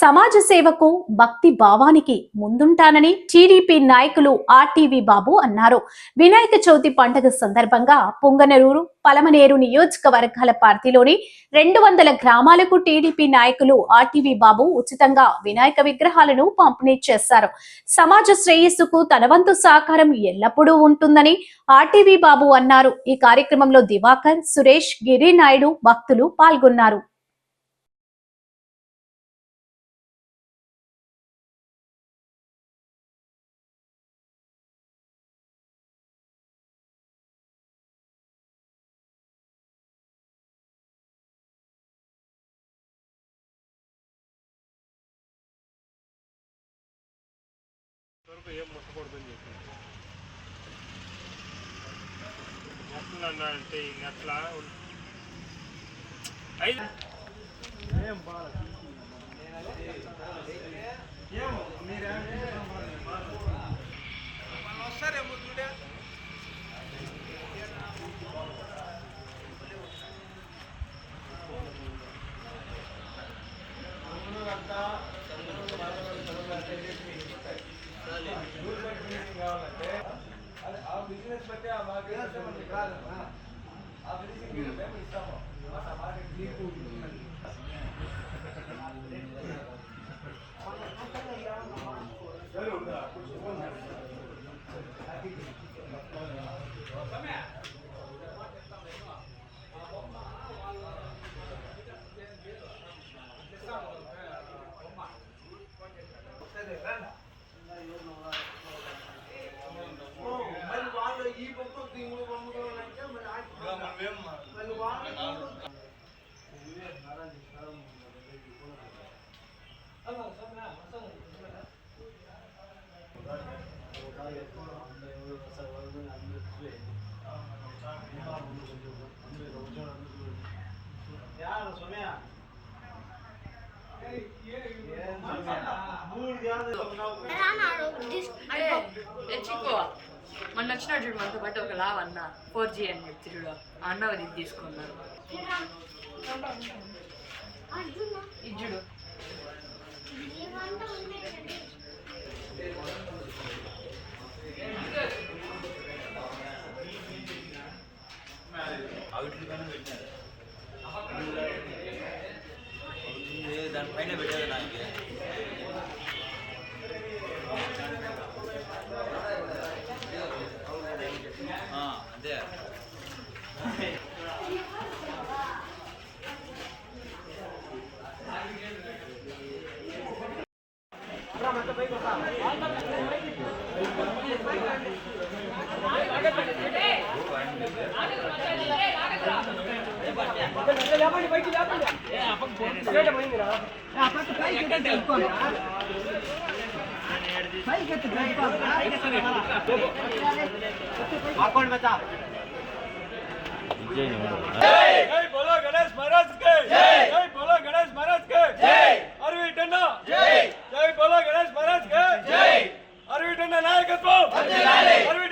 సమాజ సేవకు భక్తి భావానికి ముందుంటానని టీడీపీ నాయకులు ఆర్టీవీ బాబు అన్నారు. వినాయక చవితి పండుగ సందర్భంగా పొంగనరూరు పలమనేరు నియోజకవర్గాల పార్టీలోని రెండు వందల గ్రామాలకు టీడీపీ నాయకులు ఆర్టీవీ బాబు ఉచితంగా వినాయక విగ్రహాలను పంపిణీ చేశారు. సమాజ శ్రేయస్సుకు తనవంతు సహకారం ఎల్లప్పుడూ ఉంటుందని ఆర్టీవీ బాబు అన్నారు. ఈ కార్యక్రమంలో దివాకర్ సురేష్ గిరి నాయుడు భక్తులు పాల్గొన్నారు. ఏం ముట్టకూడదని చెప్పింది ఎట్లా అన్నాడంటే ఇంక అట్లా ఉన్- ఏం? బాగా Ah, a gente tem que ir mesmo, então, ó. Nossa, a barra é incrível. చిక్కువ? మొన్న వచ్చినాడు చూడు. మనతో పాటు ఒక లావ్ అన్న. ఫోర్ జీ అని చెప్తే చూడు. అన్న అది తీసుకున్నారు ఇది చూడు దానిపైన పెట్టేది నాకు లేపండి బయటికి లేపండి రేట్ పోయింది రా అకౌంట్ బతా జై జై బోలో గణేష్ మహారాజ్ కే జై జై బోలో గణేష్ మహారాజ్ కే జై అరవింద్ అన్న జై జై బోలో గణేష్ మహారాజ్ కే జై అరవింద్ అన్న నాయకత్వం అరవింద్